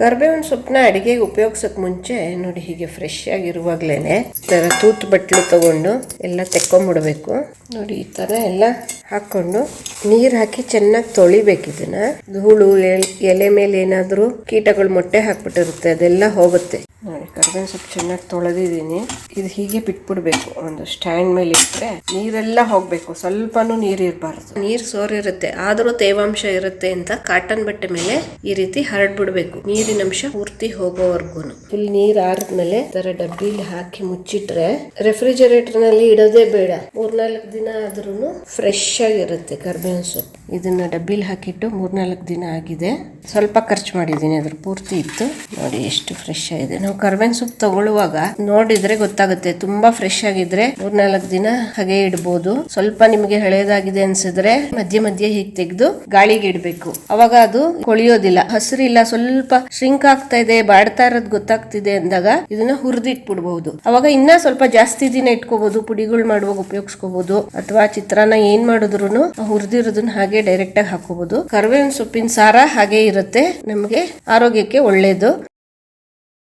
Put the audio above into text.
ಕರ್ಬೇವಿನ ಸೊಪ್ಪನ್ನ ಅಡಿಗೆಗೆ ಉಪಯೋಗಿಸೋಕೆ ಮುಂಚೆ ನೋಡಿ ಹೀಗೆ ಫ್ರೆಶ್ ಆಗಿರುವಾಗ್ಲೇನೆ ಥರ ತೂತು ಬಟ್ಲು ತಗೊಂಡು ಎಲ್ಲ ತೆಕ್ಕೊಂಬಿಡ್ಬೇಕು. ನೋಡಿ ಈ ಥರ ಎಲ್ಲ ಹಾಕ್ಕೊಂಡು ನೀರು ಹಾಕಿ ಚೆನ್ನಾಗಿ ತೊಳಿಬೇಕು ಇದನ್ನ. ಧೂಳು ಎಲ್- ಮೇಲೆ ಏನಾದರೂ ಕೀಟಗಳು ಮೊಟ್ಟೆ ಹಾಕ್ಬಿಟ್ಟಿರುತ್ತೆ, ಅದೆಲ್ಲ ಹೋಗುತ್ತೆ. ಕರ್ಬೇವಿನ ಸೊಪ್ಪು ಚೆನ್ನಾಗಿ ತೊಳೆದಿದ್ದೀನಿ. ಇದು ಹೀಗೆ ಬಿಟ್ಬಿಡ್ಬೇಕು. ಒಂದು ಸ್ಟ್ಯಾಂಡ್ ಮೇಲೆ ಇಟ್ಟರೆ ನೀರೆಲ್ಲ ಹೋಗಬೇಕು. ಸ್ವಲ್ಪನೂ ನೀರು ಇರಬಾರ್ದು. ನೀರು ಸೋರಿರುತ್ತೆ. ಆದರೂ ತೇವಾಂಶ ಇರುತ್ತೆ ಅಂತ ಕಾಟನ್ ಬಟ್ಟೆ ಮೇಲೆ ಈ ರೀತಿ ಹರಡ್ಬಿಡ್ಬೇಕು. ನೀರಿನ ಅಂಶ ಪೂರ್ತಿ ಹೋಗೋವರೆಗೂ ಫುಲ್ ನೀರು ಆರಿದ್ಮೇಲೆ ತರ ಡಬ್ಬಿಲಿ ಹಾಕಿ ಮುಚ್ಚಿಟ್ರೆ ರೆಫ್ರಿಜರೇಟರ್ನಲ್ಲಿ ಇಡೋದೇ ಬೇಡ. ಮೂರ್ನಾಲ್ಕು ದಿನ ಆದ್ರೂ ಫ್ರೆಶ್ ಆಗಿರುತ್ತೆ ಕರ್ಬೇವಿನ ಸೊಪ್ಪು. ಇದನ್ನ ಡಬ್ಬಿಲಿ ಹಾಕಿಟ್ಟು ಮೂರ್ನಾಲ್ಕು ದಿನ ಆಗಿದೆ. ಸ್ವಲ್ಪ ಖರ್ಚು ಮಾಡಿದ್ದೀನಿ, ಅದ್ರ ಪೂರ್ತಿ ಇತ್ತು. ನೋಡಿ, ಎಷ್ಟು ಫ್ರೆಶ್ ಆಗಿದೆ. ನಾವು ಕರ್ಬೇವಿನ ಸೊಪ್ಪು ತಗೊಳ್ಳುವಾಗ ನೋಡಿದ್ರೆ ಗೊತ್ತಾಗುತ್ತೆ, ತುಂಬಾ ಫ್ರೆಶ್ ಆಗಿದ್ರೆ ಮೂರ್ನಾಲ್ಕು ದಿನ ಹಾಗೆ ಇಡಬಹುದು ಸ್ವಲ್ಪ ನಿಮಗೆ ಹಳೇದಾಗಿದೆ ಅನ್ಸಿದ್ರೆ ಮಧ್ಯೆ ಮಧ್ಯೆ ಹೀಗೆ ತೆಗೆದು ಗಾಳಿಗೆ ಇಡಬೇಕು. ಅವಾಗ ಅದು ಕೊಳಿಯೋದಿಲ್ಲ. ಹಸಿರಿಲ್ಲ ಸ್ವಲ್ಪ ಶ್ರಿಂಕ್ ಆಗ್ತಾ ಇದೆ, ಬಾಡ್ತಾ ಇರೋದು ಗೊತ್ತಾಗ್ತಿದೆ ಅಂದಾಗ ಇದನ್ನ ಹುರಿದಿಟ್ಬಿಡ್ಬಹುದು ಅವಾಗ ಇನ್ನ ಸ್ವಲ್ಪ ಜಾಸ್ತಿ ದಿನ ಇಟ್ಕೋಬಹುದು ಪುಡಿಗಳು ಮಾಡುವಾಗ ಉಪಯೋಗಿಸ್ಕೋಬಹುದು ಅಥವಾ ಚಿತ್ರಾನ್ನ ಏನ್ ಮಾಡಿದ್ರು ಹುರಿದಿರೋದನ್ನ ಹಾಗೆ ಡೈರೆಕ್ಟ್ ಆಗಿ ಹಾಕೋಬಹುದು ಕರ್ಬೇವಿನ ಸೊಪ್ಪಿನ ಸಾರ ಹಾಗೆ ಇರುತ್ತೆ. ನಮಗೆ ಆರೋಗ್ಯಕ್ಕೆ ಒಳ್ಳೇದು.